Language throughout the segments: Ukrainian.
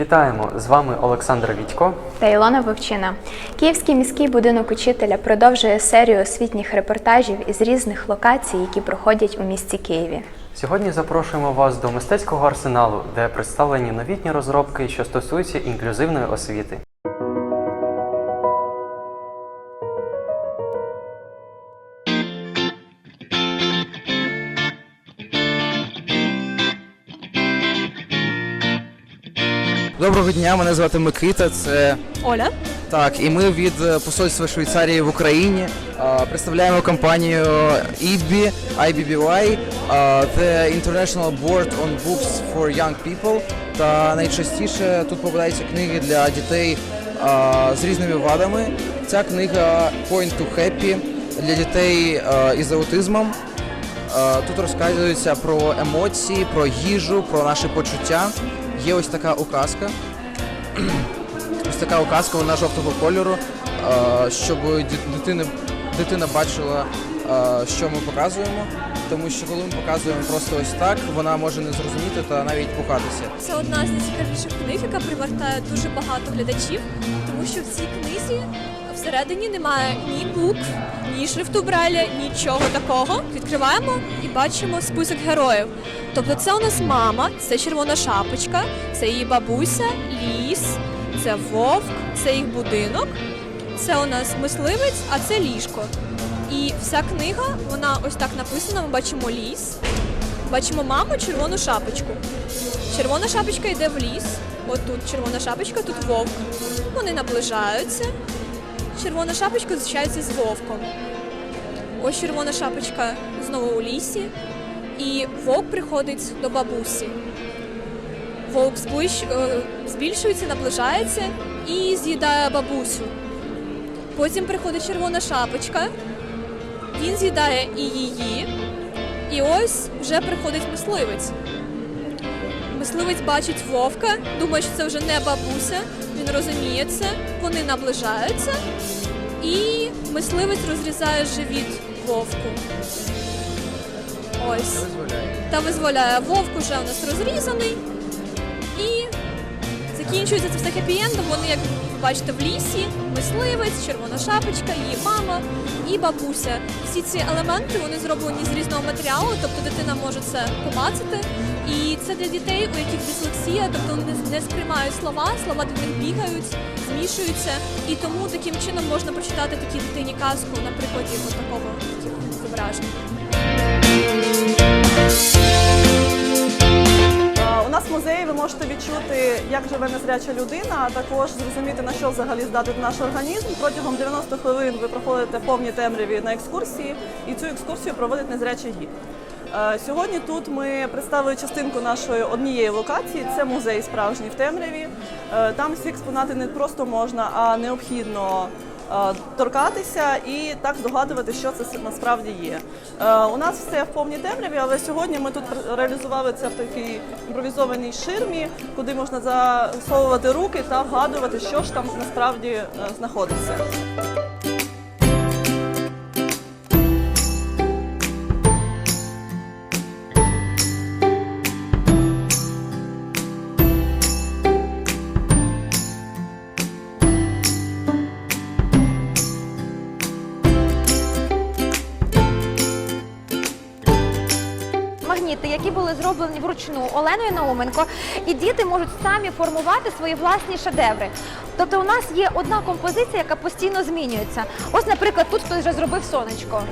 Вітаємо! З вами Олександр Вітько. та Ілона Вовчина. Київський міський будинок учителя продовжує серію освітніх репортажів із різних локацій, які проходять у місті Києві. Сьогодні запрошуємо вас до мистецького арсеналу, де представлені новітні розробки, що стосуються інклюзивної освіти. Доброго дня, мене звати Микита. Це Оля. так, і ми від е, посольства Швейцарії в Україні е, представляємо компанію IBBY, IBBY, е, The International Board on Books for Young People. Та найчастіше тут попадаються книги для дітей е, з різними вадами. Ця книга Point to Happy для дітей е, із аутизмом. Е, Тут розказується про емоції, про їжу, про наші почуття. Є ось така указка. Ось така указка, вона жовтого кольору, щоб дитина, дитина бачила, що ми показуємо. Тому що коли ми показуємо просто ось так, вона може не зрозуміти та навіть пухатися. Це одна з найцікавіших книг, яка привертає дуже багато глядачів, тому що в цій книзі всередині немає ні букв, ні шрифту Браля, нічого такого. Відкриваємо і бачимо список героїв. Тобто це у нас мама, це червона шапочка, це її бабуся, ліс, це вовк, це їх будинок, це у нас мисливець, а це ліжко. І вся книга, вона ось так написана. Ми бачимо ліс, бачимо маму, червону шапочку. Червона шапочка йде в ліс. От тут червона шапочка, тут вовк. Вони наближаються. Червона шапочка зустрічається з вовком. Ось червона шапочка знову у лісі. І вовк приходить до бабусі. Вовк е, збільшується, наближається і з'їдає бабусю. Потім приходить червона шапочка, він з'їдає і її. І ось вже приходить мисливець. Мисливець бачить вовка, думає, що це вже не бабуся. Він розуміє це, вони наближаються, і мисливець розрізає живіт вовку. Ось. Та визволяє. Вовк уже у нас розрізаний. І закінчується це все хеппі-ендом. Вони, як ви бачите, в лісі, мисливець, червона шапочка, її мама і бабуся. Всі ці елементи вони зроблені з різного матеріалу, тобто дитина може це помацати. І це для дітей, у яких дислексія, тобто вони не- сприймають слова, слова до них бігають, змішуються. І тому таким чином можна прочитати такій дитині казку на прикладі от такого. Е, У нас в музеї ви можете відчути, як живе незряча людина, а також зрозуміти, на що взагалі здатен наш організм. Протягом 90 хвилин ви проходите в повній темряві на екскурсії, і цю екскурсію проводить незрячий гід. Е, Сьогодні тут ми представили частинку нашої однієї локації. Це музей справжній в темряві. Е, Там всі експонати не просто можна, а необхідно е, торкатися і так здогадувати, що це насправді є. У нас все в повній темряві, але сьогодні ми тут реалізували це в такій імпровізованій ширмі, куди можна засовувати руки та вгадувати, що ж там насправді знаходиться. Магніти, які були зроблені вручну Оленою Науменко, і діти можуть самі формувати свої власні шедеври. Тобто у нас є одна композиція, яка постійно змінюється. Ось, наприклад, тут хтось вже зробив сонечко.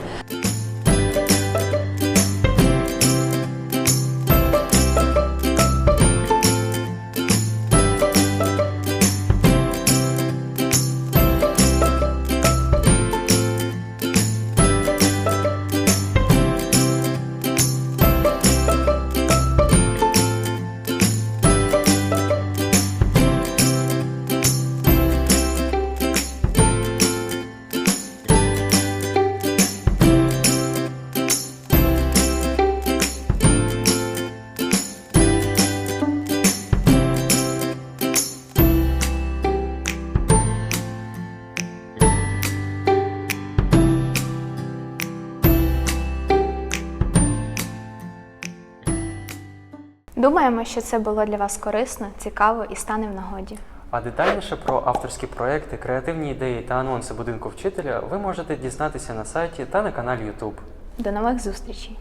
Думаємо, що це було для вас корисно, цікаво і стане в нагоді. А детальніше про авторські проекти, креативні ідеї та анонси будинку вчителя ви можете дізнатися на сайті та на каналі YouTube. До нових зустрічей!